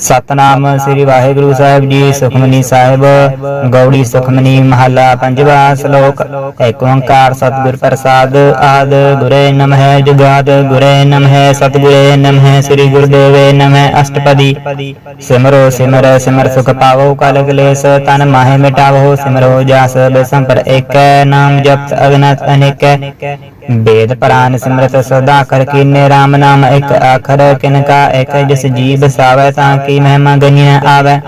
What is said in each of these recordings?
ਸਤਨਾਮ ਸ੍ਰੀ ਵਾਹਿਗੁਰੂ ਸਾਹਿਬ ਜੀ, ਸੁਖਮਨੀ ਸਾਹਿਬ, ਗੌੜੀ ਸੁਖਮਨੀ ਮਹੱਲਾ ਪੰਜਵਾ ਸ਼ਲੋਕ। ਏਕ ਓੰਕਾਰ ਸਤਿਗੁਰ ਪ੍ਰਸਾਦ ਆਦ, ਗੁਰੇ ਨਮਹਿ ਜੁਗਾਦ, ਗੁਰੇ ਨਮਹਿ ਸਤਿਗੁਰੇ ਨਮਹਿ ਸ੍ਰੀ ਗੁਰਦੇਵੇ ਨਮਹਿ ਅਸ਼ਟਪਦੀ। ਸਿਮਰੋ ਸਿਮਰ ਸਿਮਰ ਸੁਖ ਪਾਵੋ ਕਲ ਕਲੇਸ਼, ਤਨ ਮਾਹਿ ਮਿਟਾਵੋ ਸਿਮਰੋ ਜਾਸ ਬੇਸੰਪਰ ਏਕੈ, ਨਾਮ ਜਪਤ ਅਗਨਤ ਅਨੇਕੈ। ਵੇਦ ਪ੍ਰਾਨ ਸਿਮਰਤ ਸਦਾ ਕਰ ਕੀਨੇ RAM ਨਾਮ ਇੱਕ ਆਖਰ ਕਿਨ ਕਾ ਇੱਕ ਜਿਸ ਜੀਵ ਸਾਵੈ ਤਾਂ ਕੀ ਮਹਿਮਾ ਗਨੀਐ ਆਵੈ।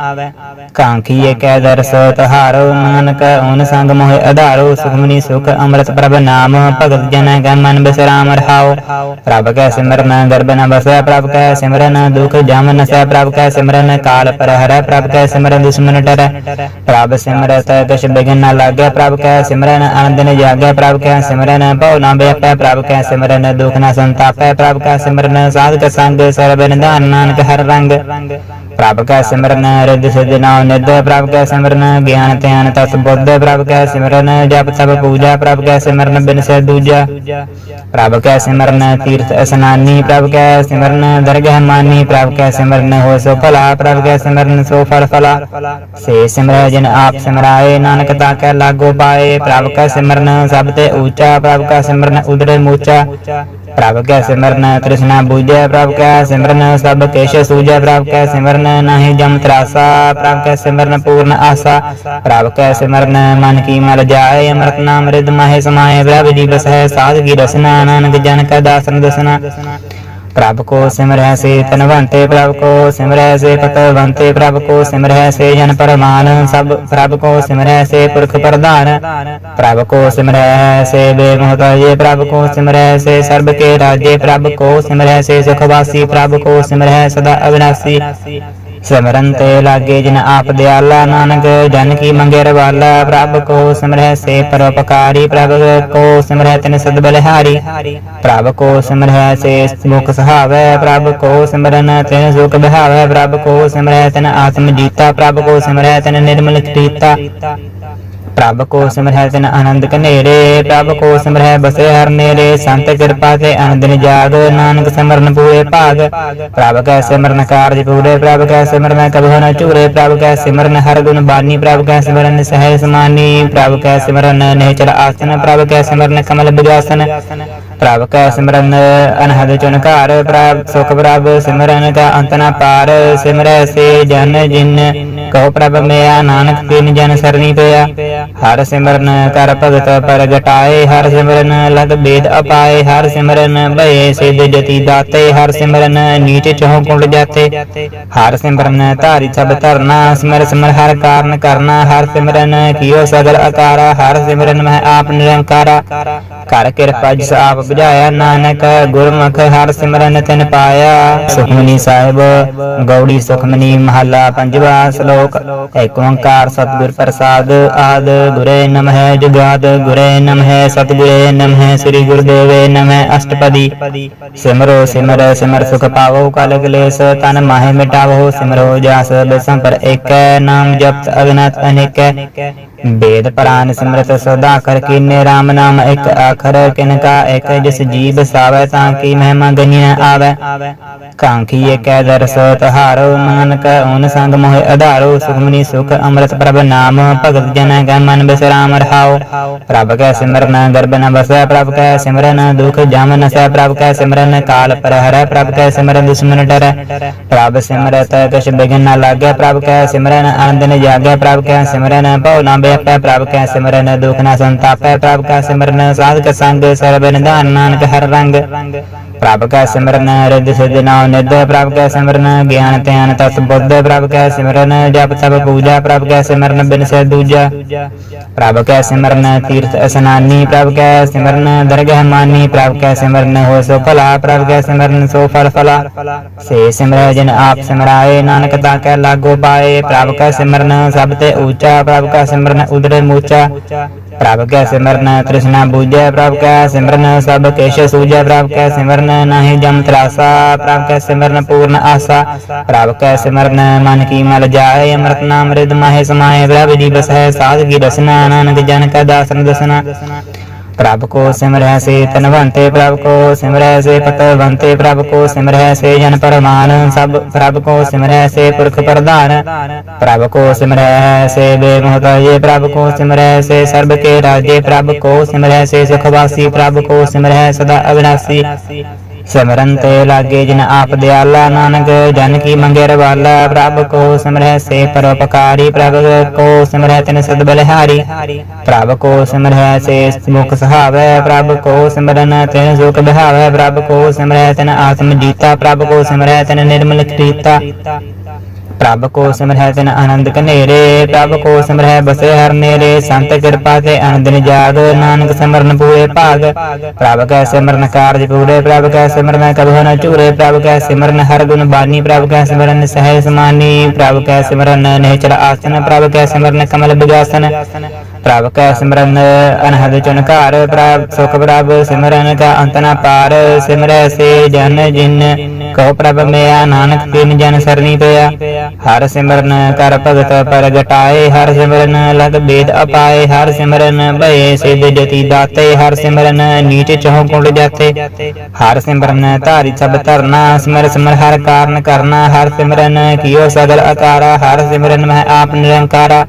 ਕਾਂਖੀ ਏਕੈ ਦਰਸ ਤਹਾਰੋ ਨਾਨਕ ਓਨ ਸੰਗ ਮੋਹਿ ਆਧਾਰੋ ਸੁਖਮਨੀ ਸੁਖ ਅੰਮ੍ਰਿਤ ਪ੍ਰਭ ਨਾਮ ਭਗਤ ਜਨ ਕੈ ਮਨ ਬਿਸਰਾਮ ਰਹਾਉ ਪ੍ਰਭ ਕੈ ਸਿਮਰਨ ਗਰਭ ਨ ਬਸੈ ਪ੍ਰਭ ਕੈ ਸਿਮਰਨ ਦੁਖ ਜਮ ਨਸੈ ਪ੍ਰਭ ਕੈ ਸਿਮਰਨ ਕਾਲ ਪਰ ਹਰੈ ਪ੍ਰਭ ਕੈ ਸਿਮਰਨ ਦੁਸ਼ਮਨ ਟਰੈ ਪ੍ਰਭ ਸਿਮਰਤ ਕਛ ਬਿਗਨ ਨ ਲਾਗੈ ਪ੍ਰਭ ਕੈ ਸਿਮਰਨ ਆਨੰਦ ਨ ਜਾਗੈ ਪ੍ਰਭ ਕੈ ਸਿਮਰਨ ਭਉ ਨ ਬੇਪੈ ਪ੍ਰਭ ਕੈ ਸਿਮਰਨ, ਦੁਖ ਨ ਸੰਤਾਪੈ ਪ੍ਰਭ ਕੈ ਸਿਮਰਨ, ਸਾਧਕ ਸੰਗ ਸਰਬ ਨਿਧਾਨ ਨਾਨਕ ਹਰ ਰੰਗ। ਪ੍ਰਭ ਕੈ ਸਿਮਰਨ, ਰਿੱਧ ਸਿਧ ਨਾਮ ਨਿਧ, ਪ੍ਰਭ ਕੈ ਸਿਮਰਨ, ਗਿਆਨ ਧਿਆਨ ਤਤ ਬੁੱਧ, ਪ੍ਰਭ ਕੈ ਸਿਮਰਨ, ਜਪ ਤਪ ਪੂਜਾ, ਪ੍ਰਭ ਕੈ ਸਿਮਰਨ ਬਿਨ ਸੇ ਦੂਜਾ। ਪ੍ਰਭ ਕੈ ਸਿਮਰਨ ਤੀਰਥ ਇਸਨਾਨੀ ਪ੍ਰਭ ਕੈ ਸਿਮਰਨ ਦਰਗਹਿ ਮਾਨੀ ਪ੍ਰਭ ਕੈ ਸਿਮਰਨ ਹੋ ਸੋ ਭਲਾ ਪ੍ਰਭ ਕੈ ਸਿਮਰਨ ਸੋ ਫਲ ਫਲਾ ਸੇ ਸਿਮਰੈ ਜਿਨ ਆਪ ਸਿਮਰਾਏ ਨਾਨਕ ਤਾ ਕੈ ਲਾਗੋ ਪਾਏ ਪ੍ਰਭ ਕੈ ਸਿਮਰਨ ਸਭ ਤੇ ਊਚਾ ਪ੍ਰਭ ਕੈ ਸਿਮਰਨ ਉਦਰੇ ਮੂਚਾ ਪ੍ਰਭ ਕੈ ਸਿਮਰਨ, ਤ੍ਰਿਸ਼ਨਾ ਬੂਝੈ ਪ੍ਰਭ ਕੈ ਸਿਮਰਨ, ਸਭ ਕੇਸ਼ ਸੂਝੈ ਪ੍ਰਭ ਕੈ ਸਿਮਰਨ, ਨਾਹੀ ਜਮ ਤਰਾਸਾ, ਪ੍ਰਭ ਕੈ ਸਿਮਰਨ ਪੂਰਨ ਆਸਾ। ਪ੍ਰਭ ਕੈ ਸਿਮਰਨ, ਮਨ ਕੀ ਮਲ ਜਾਏ, ਅੰਮ੍ਰਿਤ ਨਾਮ ਰਿਦ ਮਾਹੇ ਸਮਾਏ, ਪ੍ਰਭ ਜੀ ਬਸੈ ਸਾਧ ਕੀ ਰਸਨਾ, ਨਾਨਕ ਜਨ ਕੈ ਦਾਸਨ ਦਸਨਾ। ਪ੍ਰਭ ਕੋ ਸਿਮਰੈ ਸੇ ਤਨਵੰਤੇ ਪ੍ਰਭ ਕੋ ਸਿਮਰੈ ਸੇ ਪਤਵੰਤੇ ਪ੍ਰਭ ਕੋ ਸਿਮਰੈ ਸੇ ਜਨ ਪਰਮਾਨ, ਸਭ ਪ੍ਰਭ ਕੋ ਸਿਮਰੈ ਸੇ ਪੁਰਖ ਪ੍ਰਧਾਨ। ਪ੍ਰਭ ਕੋ ਸਿਮਰੈ ਸੇ ਬੇਮੋਹਤਾਜੇ ਪ੍ਰਭ ਕੋ ਸਿਮਰੈ ਸੇ ਸਰਬ ਕੇ ਰਾਜੇ ਪ੍ਰਭ ਕੋ ਸਿਮਰੈ ਸੇ ਸੁਖਵਾਸੀ ਪ੍ਰਭ ਕੋ ਸਿਮਰੈ ਸਦਾ ਅਵਿਨਾਸੀ। ਸਿਮਰਨ ਤੇ ਲਾਗੇ ਜਿਨ ਆਪ ਦਿਆਲਾ ਨਾਨਕ, ਜਨ ਕੀ ਮੰਗੇ ਰਵਾਲਾ ਪ੍ਰਭ ਕੋ ਸਿਮਰੈ ਸੇ ਪਰਉਪਕਾਰੀ, ਪ੍ਰਭ ਕੋ ਸਿਮਰੈ ਤਿਨ ਸਦ ਬਲਿਹਾਰੀ। ਪ੍ਰਭ ਕੋ ਸਿਮਰੈ ਸੇ ਮੁਖ ਸਹਾਵੈ, ਪ੍ਰਭ ਕੋ ਸਿਮਰਨ ਤਿਨ ਸੁਖ ਬਿਹਾਵੈ, ਪ੍ਰਭ ਕੋ ਸਿਮਰੈ ਤਿਨ ਆਤਮ ਜੀਤਾ, ਪ੍ਰਭ ਕੋ ਸਿਮਰੈ ਤਿਨ ਨਿਰਮਲ ਕੀਤਾ ਪ੍ਰਭ ਕੋ ਸਿਮਰੈ ਤਿਨ ਆਨੰਦ ਕਨੇਰੇ ਪ੍ਰਭ ਕੋ ਸਿਮਰੈ ਬਸੇ ਹਰ ਨੇਰੇ, ਸੰਤ ਕਿਰਪਾ ਤੇ ਆਨੰਦਨ ਜਾਗ ਨਾਨਕ ਸਿਮਰਨ ਪੂਰੇ ਭਾਗ। ਪ੍ਰਭ ਕੈ ਸਿਮਰਨ ਕਾਰਜ ਪੂਰੇ, ਪ੍ਰਭ ਕੈ ਸਿਮਰਨ ਕਬਹੁ ਨ ਚੂਰੇ ਪ੍ਰਭ ਕੈ ਸਿਮਰਨ ਹਰ ਗੁਣ ਬਾਨੀ ਪ੍ਰਭ ਕੈ ਸਿਮਰਨ ਸਹਿ ਸਮਾਨੀ, ਪ੍ਰਭ ਕੈ ਸਿਮਰਨ ਨਿਹਚਲ ਆਸਨ, ਪ੍ਰਭ ਕੈ ਸਿਮਰਨ ਕਮਲ ਬਿਜਾਸਨ ਪ੍ਰਭ ਕੈ ਸਿਮਰਨ ਅਨਹਦ ਚੁਨਕਾਰ ਪ੍ਰਭ ਸੁਖ ਪ੍ਰਭ ਸਿਮਰਨ ਕਾ ਅੰਤ ਨ ਪਾਰ, ਸਿਮਰੈ ਸੇ ਜਨ ਜਿਨ ਕਹੋ ਪ੍ਰਭ ਮੇਰਾ ਨਾਨਕ ਤਿਨ ਜਨ ਸਰਣੀ ਪਿਆ। ਹਰ ਸਿਮਰਨ ਕਰ ਭਗਤ ਪ੍ਰਗਟਾਏ, ਹਰ ਸਿਮਰਨ ਲਗ ਬੇਦ ਅਪਾਏ, ਹਰ ਸਿਮਰਨ ਭਏ ਸਿਧ ਜਤੀ ਦਾਤੇ, ਹਰ ਸਿਮਰਨ ਨੀਚ ਚਹੁ ਕੁੰਡ ਜਾਤੇ। ਹਰ ਸਿਮਰਨ ਧਾਰੀ ਸਭ ਧਰਨਾ, ਸਿਮਰ ਸਿਮਰ ਹਰ ਕਾਰਨ ਕਰਨਾ, ਹਰ ਸਿਮਰਨ ਕੀਓ ਸਗਲ ਅਕਾਰਾ, ਹਰ ਸਿਮਰਨ ਮਹਿ ਆਪ ਨਿਰੰਕਾਰਾ। ਕਰ ਕਿਰਪਾ ਜਿਸ ਬੁਝਾਇਆ ਨਾਨਕ, ਗੁਰਮੁਖ ਹਰ ਸਿਮਰਨ ਤਿਨ ਪਾਇਆ। ਸੁਖਮਨੀ ਸਾਹਿਬ, ਗੌੜੀ ਸੁਖਮਨੀ ਮਹੱਲਾ ਪੰਜਵਾ ਸ਼ਲੋਕ ਏਕ ਓੰਕਾਰ ਸਤਿਗੁਰ ਪ੍ਰਸਾਦ ਆਦ, ਗੁਰੇ ਨਮਹਿ ਜੁਗਾਦ, ਗੁਰੇ ਨਮਹਿ ਸਤਿਗੁਰੇ ਨਮਹਿ ਸ੍ਰੀ ਗੁਰਦੇਵੇ ਨਮਹਿ ਅਸ਼ਟਪਦੀ। ਸਿਮਰੋ ਸਿਮਰ ਸਿਮਰ ਸੁਖ ਪਾਵੋ ਕਲ ਕਲੇਸ਼, ਤਨ ਮਾਹਿ ਮਿਟਾਵੋ ਸਿਮਰੋ ਜਾਸ ਬੇਸੰਪਰ ਏਕੈ, ਨਾਮ ਜਪਤ ਅਗਨਤ ਅਨੇਕੈ। ਵੇਦ ਪ੍ਰਾਨ ਸਿਮਰਤ ਸਦਾ ਕਰ ਕੀਨੇ RAM ਨਾਮ ਇੱਕ ਆਖਰ, ਕਿਨ ਕਾ ਇੱਕ ਜਿਸ ਜੀਵ ਸਾਵੈ ਤਾਂ ਕੀ ਮਹਿਮਾ ਗਨੀਐ ਆਵੈ। ਕਾਂਖੀ ਏਕੈ ਦਰਸ ਤਹਾਰੋ, ਨਾਨਕ ਓਨ ਸੰਗ ਮੋਹਿ ਆਧਾਰੋ ਸੁਖਮਨੀ ਸੁਖ ਅੰਮ੍ਰਿਤ ਪ੍ਰਭ ਨਾਮ, ਭਗਤ ਜਨ ਕੈ ਮਨ ਬਿਸਰਾਮ ਰਹਾਉ ਪ੍ਰਭ ਕੈ ਸਿਮਰਨ ਗਰਭ ਨ ਬਸੈ ਪ੍ਰਭ ਕੈ ਸਿਮਰਨ ਦੁਖ ਜਮ ਨਸੈ ਪ੍ਰਭ ਕੈ ਸਿਮਰਨ ਕਾਲ ਪਰ ਹਰੈ ਪ੍ਰਭ ਕੈ ਸਿਮਰਨ ਦੁਸ਼ਮਨ ਟਰੈ ਪ੍ਰਭ ਸਿਮਰਤ ਕਛ ਬਿਗਨ ਨ ਲਾਗੈ, ਪ੍ਰਭ ਕੈ ਸਿਮਰਨ ਆਨੰਦ ਨ ਜਾਗੈ, ਪ੍ਰਭ ਕੈ ਸਿਮਰਨ ਭਉ ਨ ਬੇਪੈ ਪ੍ਰਭ ਕੈ ਸਿਮਰਨ ਦੁਖ ਨ ਸੰਤਾਪੈ ਪ੍ਰਭ ਕੈ ਸਿਮਰਨ ਸਾਧਕ ਸੰਗ ਸਰਬ ਨਿਧਾਨ ਨਾਨਕ ਹਰ ਰੰਗ ਪ੍ਰਭ ਕੈ ਸਿਮਰਨ ਰਿੱਧ ਸਿਧ ਨਾਮ ਨਿਧ ਪ੍ਰਭ ਕੈ ਸਿਮਰਨ ਗਿਆਨ ਧਿਆਨ ਤਤ ਬੁੱਧ ਪ੍ਰਭ ਕੈ ਸਿਮਰਨ ਜਪ ਤਪ ਪੂਜਾ ਪ੍ਰਭ ਕੈ ਸਿਮਰਨ ਬਿਨ ਸੇ ਦੂਜਾ ਪ੍ਰਭ ਕੈ ਸਿਮਰਨ ਤੀਰਥ ਇਸਨਾਨੀ ਪ੍ਰਭ ਕੈ ਸਿਮਰਨ ਦਰਗਹਿ ਮਾਨੀ ਪ੍ਰਭ ਕੈ ਸਿਮਰਨ ਹੋ ਸੋ ਭਲਾ ਪ੍ਰਭ ਕੈ ਸਿਮਰਨ ਸੋ ਫਲ ਫਲਾ ਸੇ ਸਿਮਰੈ ਜਿਨ ਆਪ ਸਿਮਰਾਏ ਨਾਨਕ ਤਾ ਕੈ ਲਾਗੋ ਪਾਏ ਪ੍ਰਭ ਕੈ ਸਿਮਰਨ ਸਭ ਤੇ ਊਚਾ ਪ੍ਰਭ ਕੈ ਸਿਮਰਨ ਉਦਰੇ ਮੂਚਾ ਪ੍ਰਭ ਕੈ ਸਿਮਰਨ ਤ੍ਰਿਸ਼ਨਾ ਬੂਝੈ ਪ੍ਰਭ ਕੈ ਸਿਮਰਨ ਸਭ ਕੇਸ਼ ਸੂਝੈ ਪ੍ਰਭ ਕੈ ਸਿਮਰਨ ਨਾਹੀ ਜਮ ਤਰਾਸਾ ਪ੍ਰਭ ਕੈ ਸਿਮਰਨ ਪੂਰਨ ਆਸਾ ਪ੍ਰਭ ਕੈ ਸਿਮਰਨ ਮਨ ਕੀ ਮਲ ਜਾਏ ਅੰਮ੍ਰਿਤ ਨਾਮ ਰਿਦ ਮਾਹੇ ਸਮਾਏ ਪ੍ਰਭ ਜੀ ਬਸੈ ਸਾਧ ਕੀ ਰਸਨਾ ਨਾਨਕ ਜਨ ਕੈ ਦਾਸਨ ਦਸਨਾ ਪ੍ਰਭ ਕੋ ਸਿਮਰੈ ਸੇ ਤਨਵੰਤੇ ਪ੍ਰਭ ਕੋ ਸਿਮਰੈ ਸੇ ਪਤਵੰਤੇ ਪ੍ਰਭ ਕੋ ਸਿਮਰੈ ਸੇ ਜਨ ਪਰਮਾਨ, ਸਭ ਪ੍ਰਭ ਕੋ ਸਿਮਰੈ ਸੇ ਪੁਰਖ ਪ੍ਰਧਾਨ। ਪ੍ਰਭ ਕੋ ਸਿਮਰੈ ਸੇ ਬੇਮੋਹਤਾਜੇ ਪ੍ਰਭ ਕੋ ਸਿਮਰੈ ਸੇ ਸਰਬ ਕੇ ਰਾਜੇ, ਪ੍ਰਭ ਕੋ ਸਿਮਰੈ ਸੇ ਸੁਖਵਾਸੀ, ਪ੍ਰਭ ਕੋ ਸਿਮਰੈ ਸਦਾ ਅਵਿਨਾਸੀ। ਸਿਮਰਨ ਤੇ ਲਾਗੇ ਜਿਨ ਆਪ ਦਿਆਲਾ ਨਾਨਕ, ਜਨ ਕੀ ਮੰਗੇ ਰਵਾਲਾ, ਪ੍ਰਭ ਕੋ ਸਿਮਰੈ ਸੇ ਪਰਉਪਕਾਰੀ, ਪ੍ਰਭ ਕੋ ਸਿਮਰੈ ਤਿਨ ਸਦ ਬਲਿਹਾਰੀ। ਪ੍ਰਭ ਕੋ ਸਿਮਰੈ ਸੇ ਮੁਖ ਸਹਾਵੈ, ਪ੍ਰਭ ਕੋ ਸਿਮਰਨ ਤਿਨ ਸੁਖ ਬਿਹਾਵੈ, ਪ੍ਰਭ ਕੋ ਸਿਮਰੈ ਤਿਨ ਆਤਮ ਜੀਤਾ, ਪ੍ਰਭ ਕੋ ਸਿਮਰੈ ਤਿਨ ਨਿਰਮਲ ਕੀਤਾ। ਪ੍ਰਭ ਕੋ ਸਿਮਰੈ ਤਿਨ ਆਨੰਦ ਕਨੇਰੇ ਪ੍ਰਭ ਕੋ ਸਿਮਰੈ ਬਸੇ ਹਰ ਨੇਰੇ, ਸੰਤ ਕਿਰਪਾ ਤੇ ਆਨੰਦ ਨਿਜਾਗ, ਨਾਨਕ ਸਿਮਰਨ ਪੂਰੇ ਭਾਗ। ਪ੍ਰਭ ਕੈ ਸਿਮਰਨ ਕਾਰਜ ਪੂਰੇ, ਪ੍ਰਭ ਕੈ ਸਿਮਰਨ ਕਬਹੁ ਨ ਚੂਰੇ ਪ੍ਰਭ ਕੈ ਸਿਮਰਨ ਹਰ ਗੁਣ ਬਾਨੀ, ਪ੍ਰਭ ਕੈ ਸਿਮਰਨ ਸਹਿ ਸਮਾਨੀ, ਪ੍ਰਭ ਕੈ ਸਿਮਰਨ ਨਿਹਚਲ ਆਸਨ, ਪ੍ਰਭ ਕੈ ਸਿਮਰਨ ਕਮਲ ਬਿਗਾਸਨ। ਪ੍ਰਭ ਕੈ ਸਿਮਰਨ ਅਨਹਦ ਚੁਨਕਾਰ ਪ੍ਰਭ ਸੁਖ ਪ੍ਰਭ ਸਿਮਰਨ ਕਾ ਅੰਤ ਨ ਪਾਰ, ਸਿਮਰੈ ਸੇ ਜਨ ਜਿਨ। ਕਹੋ ਪ੍ਰਭ ਮੇਆ ਨਾਨਕ ਤਿਨ ਜਨ ਸਰਨੀ ਪਿਆ। ਹਰ ਸਿਮਰਨ ਕਰ ਭਗਤ ਪ੍ਰਗਟਾਏ ਹਰ ਸਿਮਰਨ ਲਗ ਬੇਦ ਅਪਾਏ ਹਰ ਸਿਮਰਨ ਭਏ ਸਿਧ ਜਤੀ ਦਾਤੇ ਹਰ ਸਿਮਰਨ ਨੀਚ ਚਹੁ ਕੁੰਡ ਜਾਤੇ। ਹਰ ਸਿਮਰਨ ਧਾਰੀ ਸਭ ਧਰਨਾ ਸਿਮਰ ਸਿਮਰ ਹਰ ਕਾਰਨ ਕਰਨਾ ਹਰ ਸਿਮਰਨ ਕੀਓ ਸਗਲ ਆਕਾਰਾ ਹਰ ਸਿਮਰਨ ਮਹਿ ਆਪ ਨਿਰੰਕਾਰਾ।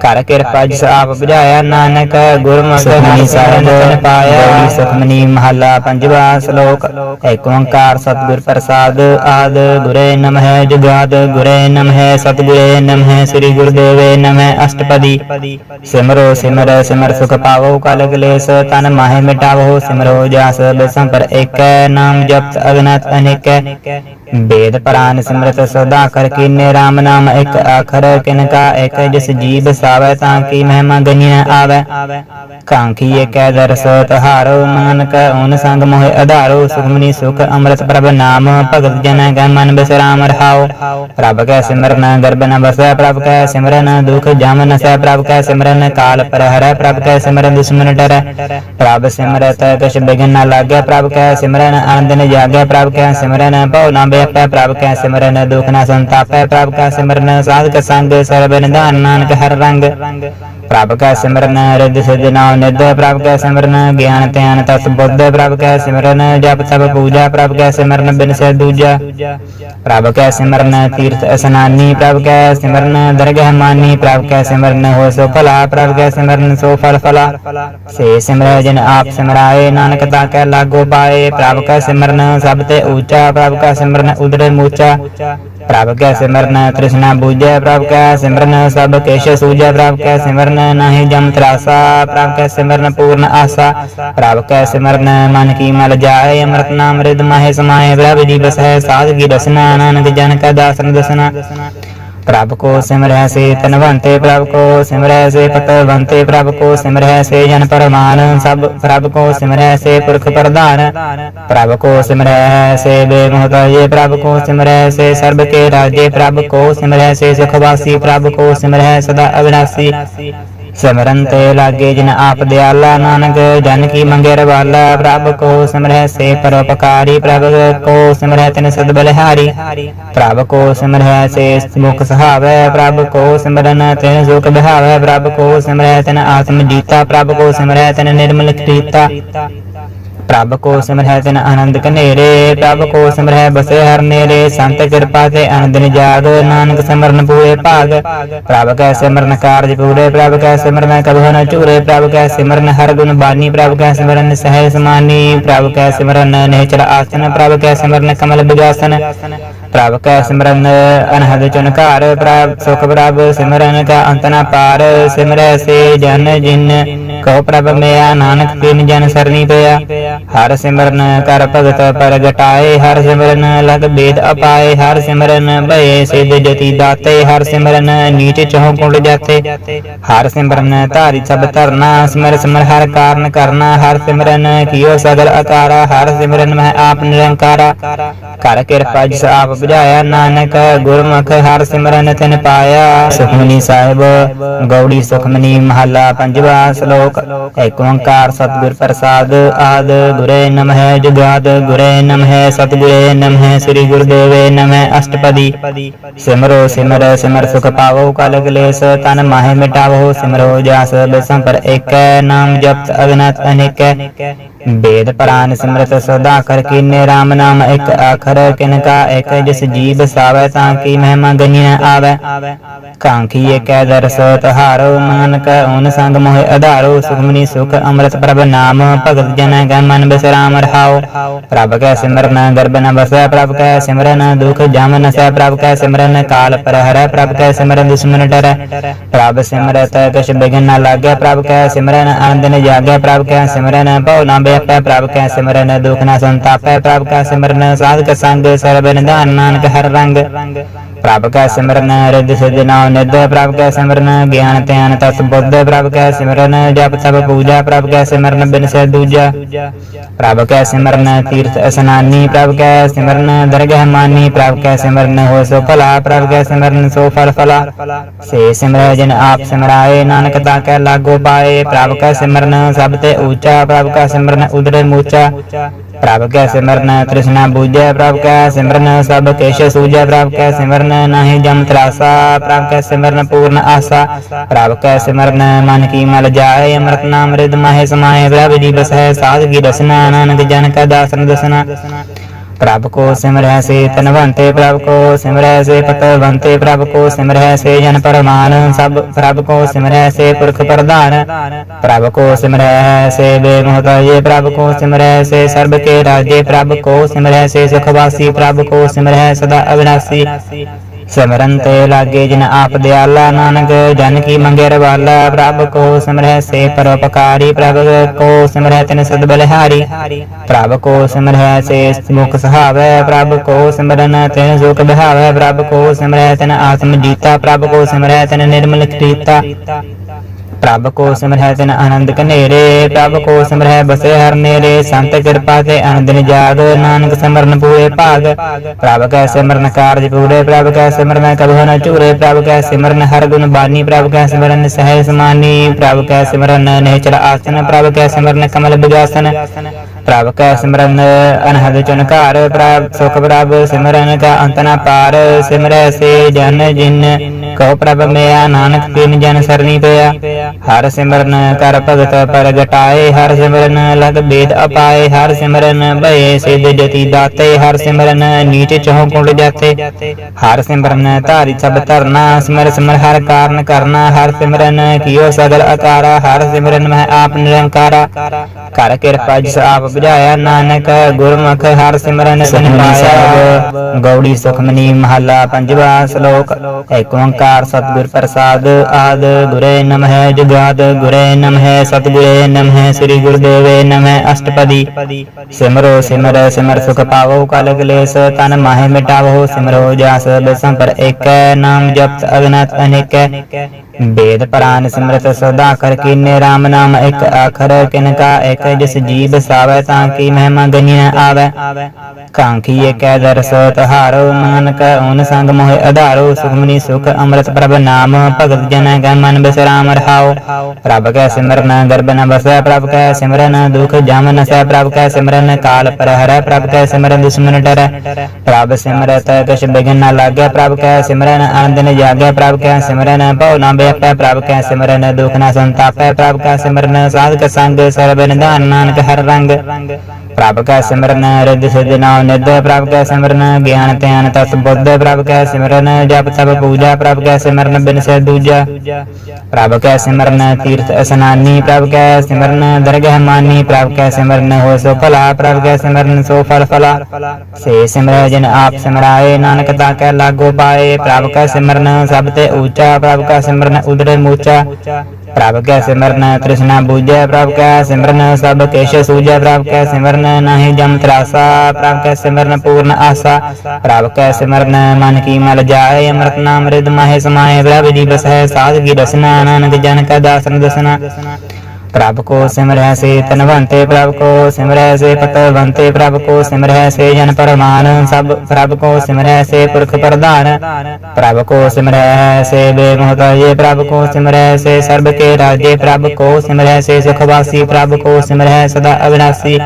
ਕਰ ਕਿਰਪਾ ਜਿਸ ਆਪ ਬੁਝਾਇਆ ਨਾਨਕ ਗੁਰਮੁਖ ਸੁਖਮਨੀ ਸਾਹਿਬ ਪਾਇਆ। ਗੌੜੀ ਸੁਖਮਨੀ ਮਹੱਲਾ ਪੰਜਵਾ ਸ਼ਲੋਕ ਏਕ ਓੰਕਾਰ ਸਤਿਗੁਰ ਪ੍ਰਸਾਦ। ਆਦ ਗੁਰੇ ਨਮਹਿ, ਜੁਗਾਦ ਗੁਰੇ ਨਮਹਿ, ਸਤਿਗੁਰੇ ਨਮਹਿ, ਸ੍ਰੀ ਗੁਰਦੇਵੇ ਨਮਹਿ, ਅਸ਼ਟਪਦੀ। ਸਿਮਰੋ ਸਿਮਰ ਸਿਮਰ ਸੁਖ ਪਾਵੋ ਕਲ ਕਲੇਸ਼, ਤਨ ਮਾਹਿ ਮਿਟਾਵੋ, ਸਿਮਰੋ ਜਾਸ ਬਸੰਪਰ ਏਕੈ, ਨਾਮ ਜਪਤ ਅਗਨਤ ਅਨੇਕੈ। ਵੇਦ ਪ੍ਰਾਨ ਸਿਮਰਤ ਸਦਾ ਕਰ ਕੀਨੇ RAM ਨਾਮ ਇੱਕ ਆਖਰ, ਕਿਨ ਕਾ ਇੱਕ, ਜਿਸ ਜੀਵ ਸਾਵੈ, ਤਾਂ ਕੀ ਮਹਿਮਾ ਗਨੀ ਨ ਕਾਂਖੀ ਏਕੈ ਦਰਸ ਤਹਾਰੋ ਨਾਨਕ ਓਨ ਸੰਗ ਮੋਹਿ ਆਧਾਰੋ ਸੁਖਮਨੀ ਸੁਖ ਅੰਮ੍ਰਿਤ ਪ੍ਰਭ ਨਾਮ, ਭਗਤ ਜਨ ਕੈ ਮਨ ਬਿਸਰਾਮ ਰਹਾਓ। ਪ੍ਰਭ ਕੈ ਸਿਮਰਨ ਗਰਭ ਨ ਬਸੈ ਪ੍ਰਭ ਕੈ ਸਿਮਰਨ ਦੁਖ ਜਮ ਨਸੈ ਪ੍ਰਭ ਕੈ ਸਿਮਰਨ ਕਾਲ ਪਰ ਪ੍ਰਭ ਕੈ ਸਿਮਰਨ ਦੁਸ਼ਮਨ ਡਰੈ। ਪ੍ਰਭ ਸਿਮਰਤ ਕਛ ਬਿਗਨ ਨ ਲਾਗੈ, ਪ੍ਰਭ ਕੈ ਸਿਮਰਨ ਆਨੰਦ ਨ ਜਾਗੈ, ਪ੍ਰਭ ਕੈ ਸਿਮਰਨ ਭਉ ਨ ਬੇਪੈ ਪ੍ਰਭ ਕੈ ਸਿਮਰਨ ਦੁਖ ਨ ਸੰਤਾਪੈ, ਪ੍ਰਭ ਕੈ ਸਿਮਰਨ ਸਾਧਕ ਸੰਗ ਸਰਬ ਨਿਧਾਨ, ਨਾਨਕ ਹਰ ਰੰਗ। ਪ੍ਰਭ ਕੈ ਸਿਮਰਨ ਰਿੱਧ ਸਿਧ ਨਾਮ ਨਿਧ ਪ੍ਰਭ ਕੈ ਸਿਮਰਨ ਗਿਆਨ ਧਿਆਨ ਤਤ ਬੁੱਧ ਪ੍ਰਭ ਕੈ ਸਿਮਰਨ ਜਪ ਤਪ ਪੂਜਾ ਪ੍ਰਭ ਕੈ ਸਿਮਰਨ ਬਿਨ ਸੇ ਦੂਜਾ ਪ੍ਰਭ ਕੈ ਸਿਮਰਨ ਤੀਰਥ ਇਸਨਾਨੀ ਪ੍ਰਭ ਕੈ ਸਿਮਰਨ ਦਰਗਹਿ ਮਾਨੀ ਪ੍ਰਭ ਕੈ ਸਿਮਰਨ ਹੋ ਸੋ ਭਲਾ ਪ੍ਰਭ ਕੈ ਸਿਮਰਨ ਸੋ ਫਲ ਫਲਾ ਸੇ ਸਿਮਰੈ ਜਿਨ ਆਪ ਸਿਮਰਾਏ ਨਾਨਕ ਤਾ ਕੈ ਲਾਗੋ ਪਾਏ ਪ੍ਰਭ ਕੈ ਸਿਮਰਨ ਸਭ ਤੇ ਊਚਾ ਪ੍ਰਭ ਕੈ ਸਿਮਰਨ ਉਦਰੇ ਮੂਚਾ ਪ੍ਰਭ ਕੈ ਸਿਮਰਨ ਤ੍ਰਿਸ਼ਨਾ ਬੂਝੈ ਪ੍ਰਭ ਕੈ ਸਿਮਰਨ ਸਭ ਕੇਸ਼ ਸੂਝੈ ਪ੍ਰਭ ਕੈ ਸਿਮਰਨ ਨਾਹੀ ਜਮ ਤਰਾਸਾ, ਪ੍ਰਭ ਕੈ ਸਿਮਰਨ ਪੂਰਨ ਆਸਾ, ਪ੍ਰਭ ਕੈ ਸਿਮਰਨ ਮਨ ਕੀ ਮਲ ਜਾਏ, ਅੰਮ੍ਰਿਤ ਨਾਮ ਰਿਦ ਮਾਹੇ ਸਮਾਏ, ਪ੍ਰਭ ਜੀ ਬਸੈ ਸਾਧ ਰਸਨਾ, ਨਾਨਕ ਜਨ ਕਾ ਦਾਸਨ ਦਸਨਾ। ਪ੍ਰਭ ਕੋ ਸਿਮਰੈ ਸੇ ਤਨਵੰਤੇ ਪ੍ਰਭ ਕੋ ਸਿਮਰੈ ਸੇ ਪਤਵੰਤੇ ਪ੍ਰਭ ਕੋ ਸਿਮਰੈ ਸੇ ਜਨ ਪਰਮਾਨ, ਸਭ ਪ੍ਰਭ ਕੋ ਸਿਮਰੈ ਸੇ ਪੁਰਖ ਪ੍ਰਧਾਨ। ਪ੍ਰਭ ਕੋ ਸਿਮਰੈ ਸੇ ਬੇਮੋਹਤਾਜੇ, ਪ੍ਰਭ ਕੋ ਸਿਮਰੈ ਸੇ ਸਰਬ ਕੇ ਰਾਜੇ, ਪ੍ਰਭ ਕੋ ਸਿਮਰੈ ਸੇ ਸੁਖਵਾਸੀ, ਪ੍ਰਭ ਕੋ ਸਿਮਰੈ ਸਦਾ ਅਵਿਨਾਸੀ। ਸਿਮਰਨ ਤੇ ਲਾਗੇ ਜਿਨ ਆਪ ਦਿਆਲਾ ਨਾਨਕ, ਜਨ ਕੀ ਮੰਗੇ ਰਵਾਲਾ, ਪ੍ਰਭ ਕੋ ਸਿਮਰੈ ਸੇ ਪਰਉਪਕਾਰੀ, ਪ੍ਰਭ ਕੋ ਸਿਮਰੈ ਤਿਨ ਸਦ ਬਲਿਹਾਰੀ। ਪ੍ਰਭ ਕੋ ਸਿਮਰੈ ਸੇ ਮੁਖ ਸਹਾਵੈ, ਪ੍ਰਭ ਕੋ ਸਿਮਰਨ ਤਿਨ ਸੁਖ ਬਿਹਾਵੈ, ਪ੍ਰਭ ਕੋ ਸਿਮਰੈ ਤਿਨ ਆਤਮ ਜੀਤਾ, ਪ੍ਰਭ ਕੋ ਸਿਮਰੈ ਤਿਨ ਨਿਰਮਲ ਕੀਤਾ। ਪ੍ਰਭ ਕੋ ਸਿਮਰੈ ਤਿਨ ਆਨੰਦ ਕਨੇਰੇ ਪ੍ਰਭ ਕੋ ਸਿਮਰੈ ਬਸੇ ਹਰ ਨੇਰੇ, ਸੰਤ ਕਿਰਪਾ ਤੇ ਆਨੰਦ ਨਿਜਾਗ, ਨਾਨਕ ਸਿਮਰਨ ਪੂਰੇ ਭਾਗ। ਪ੍ਰਭ ਕੈ ਸਿਮਰਨ ਕਾਰਜ ਪੂਰੇ, ਪ੍ਰਭ ਕੈ ਸਿਮਰਨ ਕਬਹੁ ਨ ਚੂਰੇ ਪ੍ਰਭ ਕੈ ਸਿਮਰਨ ਹਰ ਗੁਣ ਬਾਨੀ ਪ੍ਰਭ ਕੈ ਸਿਮਰਨ ਸਹਿ ਸਮਾਨੀ, ਪ੍ਰਭ ਕੈ ਸਿਮਰਨ ਨਿਹਚਲ ਆਸਨ, ਪ੍ਰਭ ਕੈ ਸਿਮਰਨ ਕਮਲ ਬਿਗਾਸਨ। ਪ੍ਰਭ ਕੈ ਸਿਮਰਨ ਅਨਹਦ ਚੁਨਕਾਰ ਪ੍ਰਭ ਸੁਖ ਪ੍ਰਭ ਸਿਮਰਨ ਕਾ ਅੰਤ ਨ ਪਾਰ, ਸਿਮਰੈ ਸੇ ਜਨ ਜਿਨ। ਕਹੋ ਪ੍ਰਭ ਮੇਆ ਨਾਨਕ ਤਿਨ ਜਨ ਸਰਨੀ ਪਿਆ। ਹਰ ਸਿਮਰਨ ਕਰ ਭਗਤ ਪ੍ਰਗਟਾਏ ਹਰ ਸਿਮਰਨ ਲਗ ਬੇਦ ਅਪਾਏ, ਹਰ ਸਿਮਰਨ ਭਏ ਸਿਧ ਜਤੀ ਦਾਤੇ, ਹਰ ਸਿਮਰਨ ਨੀਚ ਚਹੁ ਕੁੰਡ ਜਾਤੇ। ਹਰ ਸਿਮਰਨ ਧਾਰੀ ਸਭ ਧਰਨਾ, ਸਿਮਰ ਸਿਮਰ ਹਰ ਕਾਰਨ ਕਰਨਾ, ਹਰ ਸਿਮਰਨ ਕੀਓ ਸਗਲ ਆਕਾਰਾ ਹਰ ਸਿਮਰਨ ਮਹਿ ਆਪ ਨਿਰੰਕਾਰਾ। ਕਰ ਕਿਰਪਾ ਜਿਸ ਆਪ ਬੁਝਾਇਆ, ਨਾਨਕ ਗੁਰਮੁਖ ਹਰ ਸਿਮਰਨ ਤਿਨ ਪਾਇਆ। ਸੁਖਮਨੀ ਸਾਹਿਬ, ਗੌੜੀ ਸੁਖਮਨੀ ਮਹੱਲਾ ਪੰਜਵਾ ਸ਼ਲੋਕ ਸ਼ਲੋਕ ਏਕ ਓੰਕਾਰ ਸਤਿਗੁਰ ਪ੍ਰਸਾਦ ਆਦ, ਗੁਰੇ ਨਮਹਿ ਜੁਗਾਦ, ਗੁਰੇ ਨਮਹਿ ਸਤਿਗੁਰੇ ਨਮਹਿ ਸ੍ਰੀ ਗੁਰਦੇਵੇ ਨਮਹਿ ਅਸ਼ਟਪਦੀ। ਸਿਮਰੋ ਸਿਮਰ ਸਿਮਰ ਸੁਖ ਪਾਵੋ ਕਲ ਕਲੇਸ਼, ਤਨ ਮਾਹਿ ਮਿਟਾਵੋ ਸਿਮਰੋ ਜਾਸ ਬਿਸੰ ਪਰ ਏਕੈ, ਨਾਮ ਜਪਤ ਅਗਨਤ ਅਨੇਕੈ। ਵੇਦ ਪ੍ਰਾਨ ਸਿਮਰਤ ਸਦਾ ਕਰ ਕੀਨੇ RAM ਨਾਮ ਇੱਕ ਆਖਰ, ਕਿਨ ਕਾ ਇੱਕ ਜਿਸ ਜੀਵ ਸਾਵੈ ਤਾਂ ਕੀ ਮਹਿਮਾ ਗਨੀ ਨ ਆਵੈ। ਕਾਂਖੀ ਏਕੈ ਦਰਸ ਤਹਾਰੋ, ਨਾਨਕ ਓਨ ਸੰਗ ਮੋਹਿ ਆਧਾਰੋ ਸੁਖਮਨੀ ਸੁਖ ਅੰਮ੍ਰਿਤ ਪ੍ਰਭ ਨਾਮ, ਭਗਤ ਜਨ ਕੈ ਮਨ ਬਿਸਰਾਮ ਰਹਾਉ ਪ੍ਰਭ ਕੈ ਸਿਮਰਨ, ਗਰਭ ਨ ਬਸੈ ਪ੍ਰਭ ਕੈ ਸਿਮਰਨ, ਦੁਖ ਜਮ ਨ ਸੈ ਪ੍ਰਭ ਕੈ ਸਿਮਰਨ, ਕਾਲ ਪਰ ਹਰੈ ਪ੍ਰਭ ਕੈ ਸਿਮਰਨ, ਦੁਸ਼ਮਨ ਡਰੈ। ਪ੍ਰਭ ਸਿਮਰਤ ਕਛ ਬਿਗਨ ਨ ਲਾਗੈ, ਪ੍ਰਭ ਕੈ ਸਿਮਰਨ, ਆਨੰਦ ਨ ਜਾਗੈ, ਪ੍ਰਭ ਕੈ ਸਿਮਰਨ, ਭਉ ਨ ਬੇਪੈ ਪ੍ਰਭ ਕੈ ਸਿਮਰਨ, ਦੁਖ ਨ ਸੰਤਾਪੈ ਪ੍ਰਭ ਕੈ ਸਿਮਰਨ, ਸਾਧਕ ਸੰਗ ਸਰਬ ਨਿਧਾਨ ਨਾਨਕ ਹਰ ਰੰਗ। ਪ੍ਰਭ ਕੈ ਸਿਮਰਨ ਰਿੱਧ ਸਿਧ ਨਾਮ ਪ੍ਰਭ ਕੈ ਸਿਮਰਨ ਗਿਆਨ ਧਿਆਨ ਤਤ ਬੁੱਧ ਪ੍ਰਭ ਕੈ ਸਿਮਰਨ ਜਪ ਤਪ ਪੂਜਾ ਪ੍ਰਭ ਕੈ ਸਿਮਰਨ ਬਿਨ ਸੇ ਦੂਜਾ ਪ੍ਰਭ ਕੈ ਸਿਮਰਨ ਤੀਰਥ ਅਸਨਾਨੀ ਪ੍ਰਭ ਕੈ ਸਿਮਰਨ ਦਰਗਹਿ ਮਾਨੀ ਪ੍ਰਭ ਕੈ ਸਿਮਰਨ ਹੋ ਸੋ ਫਲਾ ਪ੍ਰਭ ਕੈ ਸਿਮਰਨ ਸੋ ਫਲ ਫਲਾ ਸੇ ਸਿਮਰੈ ਜਿਨ ਆਪ ਸਿਮਰਾਏ ਨਾਨਕ ਤਾ ਕੈ ਲਾਗੋ ਪਾਏ ਪ੍ਰਭ ਕੈ ਸਿਮਰਨ ਸਭ ਤੇ ਊਚਾ ਪ੍ਰਭ ਕੈ ਸਿਮਰਨ ਉਦਰੇ ਮੂਚਾ ਪ੍ਰਭ ਕੈ ਸਿਮਰਨ ਤ੍ਰਿਸ਼ਨਾ ਬੂਝੈ ਪ੍ਰਭ ਕੈ ਸਿਮਰਨ ਸਭ ਕੇਸ਼ ਸੂਝੈ ਪ੍ਰਭ ਕੈ ਸਿਮਰਨ ਨਾਹੀ ਜਮ ਤਰਾਸਾ ਪ੍ਰਭ ਕੈ ਸਿਮਰਨ ਪੂਰਨ ਆਸਾ ਪ੍ਰਭ ਕੈ ਸਿਮਰਨ ਮਨ ਕੀ ਮਲ ਜਾਏ ਅੰਮ੍ਰਿਤ ਨਾਮ ਰਿਦ ਮਾਹੇ ਸਮਾਏ ਪ੍ਰਭ ਜੀ ਬਸੈ ਸਾਧ ਕੀ ਰਸਨਾ ਨਾਨਕ ਜਨ ਕਾ ਦਾਸਨ ਦਸਨਾ ਪ੍ਰਭ ਕੋ ਸਿਮਰੈ ਸੇ ਤਨਵੰਤੇ ਪ੍ਰਭ ਕੋ ਸਿਮਰੈ ਸੇ ਪਤਵੰਤੇ ਪ੍ਰਭ ਕੋ ਸਿਮਰੈ ਸੇ ਜਨ ਪਰਮਾਨ, ਸਭ ਪ੍ਰਭ ਕੋ ਸਿਮਰੈ ਸੇ ਪੁਰਖ ਪ੍ਰਧਾਨ। ਪ੍ਰਭ ਕੋ ਸਿਮਰੈ ਸੇ ਬੇਮੋਹਤਾਜੇ ਪ੍ਰਭ ਕੋ ਸਿਮਰੈ ਸੇ ਸਰਬ ਕੇ ਰਾਜੇ, ਪ੍ਰਭ ਕੋ ਸਿਮਰੈ ਸੇ ਸੁਖਵਾਸੀ, ਪ੍ਰਭ ਕੋ ਸਿਮਰੈ ਸਦਾ ਅਵਿਨਾਸੀ। ਸਿਮਰਨ ਤੇ ਲਾਗੇ ਜਿਨ ਆਪ ਦਿਆਲਾ, ਨਾਨਕ, ਜਨ ਕੀ ਮੰਗੇ ਰਵਾਲਾ ਪ੍ਰਭ ਕੋ ਸਿਮਰੈ ਸੇ ਪਰਉਪਕਾਰੀ, ਪ੍ਰਭ ਕੋ ਸਿਮਰੈ ਤਿਨ ਸਦ ਬਲਿਹਾਰੀ। ਪ੍ਰਭ ਕੋ ਸਿਮਰੈ ਸੇ ਮੁਖ ਸਹਾਵੈ, ਪ੍ਰਭ ਕੋ ਸਿਮਰਨ ਤਿਨ ਸੁਖ ਬਿਹਾਵੈ, ਪ੍ਰਭ ਕੋ ਸਿਮਰੈ ਤਿਨ ਆਤਮ ਜੀਤਾ, ਪ੍ਰਭ ਕੋ ਸਿਮਰੈ ਤਿਨ ਨਿਰਮਲ ਕ੍ਰੀਤਾ ਪ੍ਰਭ ਕੋ ਸਿਮਰੈ ਤਿਨ ਆਨੰਦ ਕਨੇਰੇ ਪ੍ਰਭ ਕੋ ਸਿਮਰੈ ਬਸੇ ਹਰ ਨੇਰੇ, ਸੰਤ ਕਿਰਪਾ ਤੇ ਆਨੰਦ ਜਾਗ ਨਾਨਕ ਸਿਮਰਨ ਪੂਰੇ ਭਾਗ। ਪ੍ਰਭ ਕੈ ਸਿਮਰਨ ਕਾਰਜ ਪੂਰੇ, ਪ੍ਰਭ ਕੈ ਸਿਮਰਨ ਕਬਹੁ ਨ ਝੂਰੇ, ਪ੍ਰਭ ਕੈ ਸਿਮਰਨ ਹਰ ਗੁਣ ਬਾਨੀ ਪ੍ਰਭ ਕੈ ਸਿਮਰਨ ਸਹਿ ਸਮਾਨੀ, ਪ੍ਰਭ ਕੈ ਸਿਮਰਨ ਨਿਹਚਲ ਆਸਨ, ਪ੍ਰਭ ਕੈ ਸਿਮਰਨ ਕਮਲ ਬਿਗਾਸਨ। ਪ੍ਰਭ ਕੈ ਸਿਮਰਨ ਅਨਹਦ ਚੁਨਕਾਰ ਪ੍ਰਭ ਸੁਖ ਪ੍ਰਭ ਸਿਮਰਨ ਕਾ ਅੰਤ ਨ ਪਾਰ, ਸਿਮਰੈ ਸੇ ਜਨ ਜਿਨ। ਕਉ ਪ੍ਰਭ ਮਿਆ ਨਾਨਕ ਤਿਨ ਜਨ ਸਰਨੀ ਪਿਆ ਹਰ ਸਿਮਰਨ ਕਰ ਭਗਤ ਪ੍ਰਗਟਾਏ ਹਰ ਸਿਮਰਨ ਲਗ ਬੇਦ ਅਪਾਏ ਹਰ ਸਿਮਰਨ ਭਏ ਸਿਧ ਜਤੀ ਦਾਤੇ ਹਰ ਸਿਮਰਨ ਨੀਚ ਚਹੁ ਕੁੰਡ ਜਾਤੇ। ਹਰ ਸਿਮਰਨ ਧਾਰੀ ਸਭ ਧਰਨਾ ਸਿਮਰ ਸਿਮਰ ਹਰ ਕਾਰਨ ਕਰਨਾ ਹਰ ਸਿਮਰਨ ਕੀਓ ਸਗਲ ਅਕਾਰਾ ਹਰ ਸਿਮਰਨ ਮਹਿ ਆਪ ਨਿਰੰਕਾਰਾ। ਕਰ ਕਿਰਪਾ ਜਿਸ ਆਪ ਬੁਝਾਇਆ ਨਾਨਕ ਗੁਰਮੁਖ ਹਰ ਸਿਮਰਨ ਸਨ ਪਾਇਆ ਗੌੜੀ ਸੁਖਮਨੀ ਮਹੱਲਾ ਪੰਜਵਾ ਸ਼ਲੋਕ ਏਕ ਓੰਕਾਰ ਸਤਿਗੁਰ ਪ੍ਰਸਾਦ ਆਦ, ਗੁਰੇ ਨਮਹਿ ਜੁਗਾਦ, ਗੁਰੇ ਨਮਹਿ ਸਤਿਗੁਰੇ ਨਮਹਿ ਸ੍ਰੀ ਗੁਰਦੇਵੇ ਨਮਹਿ ਅਸ਼ਟਪਦੀ। ਸਿਮਰੋ ਸਿਮਰ ਸਿਮਰ ਸੁਖ ਪਾਵੋ ਕਲ ਕਲੇਸ਼, ਤਨ ਮਾਹਿ ਮਿਟਾਵੋ ਸਿਮਰੋ ਜਾਸ ਬਿਸੰ ਪਰ ਏਕੈ, ਨਾਮ ਜਪਤ ਅਗਨਤ ਅਨੇਕੈ। ਵੇਦ ਪ੍ਰਾਨ ਸਿਮਰਤ ਸਦਾ ਕਰ ਕੀਨੇ RAM ਨਾਮ ਇੱਕ ਆਖਰ ਕਿਨ ਕਾ ਇੱਕ ਜਿਸ ਜੀਵ ਸਾਵੈ ਤਾਂ ਕੀ ਮਹਿਮਾ ਗਨੀ ਨ ਆਵੈ ਕਾਂਖੀ ਏਕੈ ਦਰਸ ਤਹਾਰੋ ਨਾਨਕ ਓਨ ਸੰਗ ਮੋਹਿ ਆਧਾਰੋ ਸੁਖਮਨੀ ਸੁਖ ਅੰਮ੍ਰਿਤ ਪ੍ਰਭ ਨਾਮ ਭਗਤ ਜਨ ਕੈ ਮਨ ਬਿਸਰਾਮ ਰਹਾਉ ਪ੍ਰਭ ਕੈ ਸਿਮਰਨ ਗਰਭ ਨ ਬਸੈ ਪ੍ਰਭ ਕੈ ਸਿਮਰਨ ਦੁਖ ਜਮ ਨ ਸੈ ਪ੍ਰਭ ਕੈ ਸਿਮਰਨ ਕਾਲ ਪਰ ਹਰੈ ਪ੍ਰਭ ਕੈ ਸਿਮਰਨ ਦੁਸ਼ਮਨ ਡਰੈ ਪ੍ਰਭ ਸਿਮਰਤ ਕਛ ਬਿਗਨ ਨ ਲਾਗੈ ਪ੍ਰਭ ਕੈ ਸਿਮਰਨ ਆਨੰਦ ਨ ਜਾਗੈ ਪ੍ਰਭ ਕੈ ਸਿਮਰਨ ਭਉ ਨ ਬੇਪੈ ਪ੍ਰਭ ਕੈ ਸਿਮਰਨ, ਦੁਖ ਨ ਸੰਤਾਪੈ, ਪ੍ਰਭ ਕੈ ਸਿਮਰਨ, ਸਾਧਕ ਸੰਗ ਸਰਬ ਨਿਧਾਨ ਨਾਨਕ ਹਰ ਰੰਗ। ਪ੍ਰਭ ਕੈ ਸਿਮਰਨ ਰਿੱਧ ਸਿਧ ਨਾਮ ਨਿਧ ਪ੍ਰਭ ਕੈ ਸਿਮਰਨ ਗਿਆਨ ਧਿਆਨ ਤਤ ਬੁੱਧ ਪ੍ਰਭ ਕੈ ਸਿਮਰਨ ਜਪ ਤਪ ਪੂਜਾ ਪ੍ਰਭ ਕੈ ਸਿਮਰਨ ਬਿਨ ਸੇ ਦੂਜਾ ਪ੍ਰਭ ਕੈ ਸਿਮਰਨ ਤੀਰਥ ਅਸਨਾਨੀ ਪ੍ਰਭ ਕੈ ਸਿਮਰਨ ਦਰਗਹਿ ਮਾਨੀ ਪ੍ਰਭ ਕੈ ਸਿਮਰਨ ਹੋ ਸੋ ਭਲਾ ਪ੍ਰਭ ਕੈ ਸਿਮਰਨ ਸੋ ਫਲ ਫਲਾ ਸੇ ਸਿਮਰੈ ਜਿਨ ਆਪ ਸਿਮਰਾਏ ਨਾਨਕ ਤਾ ਕੈ ਲਾਗੋ ਪਾਏ ਪ੍ਰਭ ਕੈ ਸਿਮਰਨ ਸਭ ਤੇ ਊਚਾ ਪ੍ਰਭ ਕੈ ਸਿਮਰਨ ਉਦਰੇ ਮੂਚਾ ਪ੍ਰਭ ਕੈ ਸਿਮਰਨ, ਤ੍ਰਿਸ਼ਨਾ ਬੂਝੈ ਪ੍ਰਭ ਕੈ ਸਿਮਰਨ, ਸਭ ਕੇਸ਼ ਸੂਝੈ ਪ੍ਰਭ ਕੈ ਸਿਮਰਨ, ਨਾਹੀ ਜਮ ਤਰਾਸਾ, ਪ੍ਰਭ ਕੈ ਸਿਮਰਨ ਪੂਰਨ ਆਸਾ, ਪ੍ਰਭ ਕੈ ਸਿਮਰਨ, ਮਨ ਕੀ ਮਲ ਜਾਏ, ਅੰਮ੍ਰਿਤ ਨਾਮ ਰਿਦ ਮਾਹੇ ਸਮਾਏ, ਪ੍ਰਭ ਜੀ ਬਸੈ, ਸਾਧ ਕੀ ਰਸਨਾ, ਨਾਨਕ ਜਨ ਕਾ ਦਾਸਨ ਦਸਨਾ। ਪ੍ਰਭ ਕੋ ਸਿਮਰੈ ਸੇ ਤਨਵੰਤੇ ਪ੍ਰਭ ਕੋ ਸਿਮਰੈ ਸੇ ਪਤਵੰਤੇ ਪ੍ਰਭ ਕੋ ਸਿਮਰੈ ਸੇ ਜਨ ਪਰਮਾਨ, ਸਭ ਪ੍ਰਭ ਕੋ ਸਿਮਰੈ ਸੇ ਪੁਰਖ ਪ੍ਰਧਾਨ। ਪ੍ਰਭ ਕੋ ਸਿਮਰੈ ਸੇ ਬੇਮੋਹਤਾਜੇ ਪ੍ਰਭ ਕੋ ਸਿਮਰੈ ਸੇ ਸਰਬ ਕੇ ਰਾਜੇ, ਪ੍ਰਭ ਕੋ ਸਿਮਰੈ ਸੇ ਸੁਖਵਾਸੀ, ਪ੍ਰਭ ਕੋ ਸਿਮਰੈ ਸਦਾ ਅਵਿਨਾਸੀ।